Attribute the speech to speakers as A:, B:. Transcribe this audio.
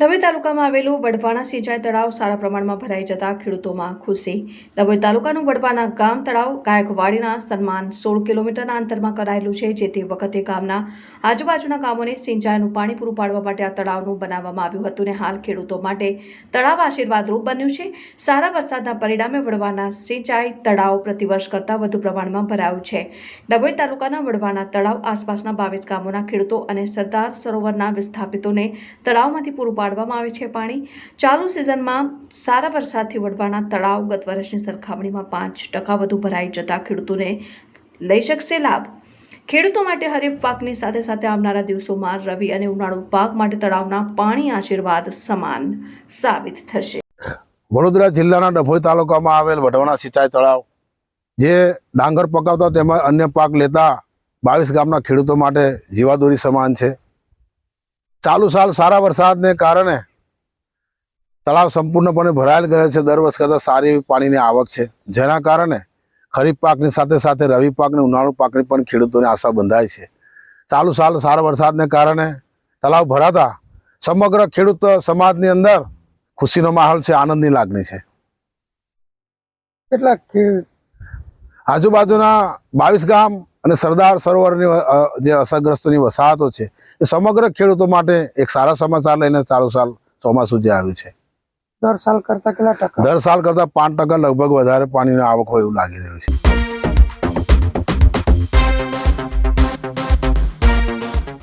A: ડભોઈ તાલુકામાં આવેલું વડવાણા સિંચાઈ તળાવ સારા પ્રમાણમાં ભરાઈ જતા ખેડૂતોમાં ખુશી. ડભોઈ તાલુકાનું વડવાણા ગામ તળાવ ગાયકવાડીના સન્માન સોળ કિલોમીટરના અંતરમાં કરાયેલું છે જે તે વખતે ગામના આજુબાજુના ગામોને સિંચાઈનું પાણી પૂરું પાડવા માટે આ તળાવનું બનાવવામાં આવ્યું હતું ને હાલ ખેડૂતો માટે તળાવ આશીર્વાદરૂપ બન્યું છે. સારા વરસાદના પરિણામે વડવાના સિંચાઈ તળાવ પ્રતિવર્ષ કરતાં વધુ પ્રમાણમાં ભરાયું છે. ડભોઈ તાલુકાના વડવાના તળાવ આસપાસના બાવીસ ગામોના ખેડૂતો અને સરદાર સરોવરના વિસ્થાપિતોને તળાવમાંથી પૂરું પાડવામાં આવે છે પાણી. ચાલુ સિઝનમાં સારા વરસાદથી વડવાના તળાવ ગત વર્ષની સરખામણીમાં પાંચ ટકા વધુ ભરાઈ જતા ખેડૂતોને લઈ શકશે લાભ. ખેડૂતો માટે હરીફ પાકની સાથે સાથે આવનારા દિવસોમાં રવિ અને ઉનાળુ પાક માટે તળાવના પાણી આશીર્વાદ સમાન સાબિત થશે.
B: વડોદરા જિલ્લાના ડભોઈ તાલુકામાં આવેલ વઢવાણા સિંચાઈ તળાવ, જે ડાંગર પકાવતા તેમજ અન્ય પાક લેતા બાવીસ ગામના ખેડૂતો માટે જીવાદોરી સમાન છે. ચાલુ સાલ સારા વરસાદને કારણે તળાવ સંપૂર્ણપણે ભરાયેલ ગયેલ છે. દર વર્ષ કરતાં સારી એવી પાણીની આવક છે. જેના કારણે ખરીફ પાકની સાથે સાથે રવિ પાકની ઉનાળુ પાકની પણ ખેડૂતોને આશા બંધાય છે. ચાલુ સાલ સારા વરસાદને કારણે તળાવ ભરાતા સમગ્ર ખેડૂત સમાજની અંદર ખુશીનો માહોલ છે આનંદની લાગણી છે.
C: કેટલા
B: આજુબાજુના બાવીસ ગામ અને સરદાર સરોવરની જે અસરગ્રસ્તની વસાહતો છે એ સમગ્ર ખેડૂતો માટે એક સારા સમાચાર લઈને ચાલુ સાલ ચોમાસું જે આવ્યું છે.
C: દર સાલ કરતા કેટલા ટકા?
B: દર સાલ કરતાં પાંચ ટકા લગભગ વધારે પાણીની આવક હોય એવું લાગી રહ્યું છે.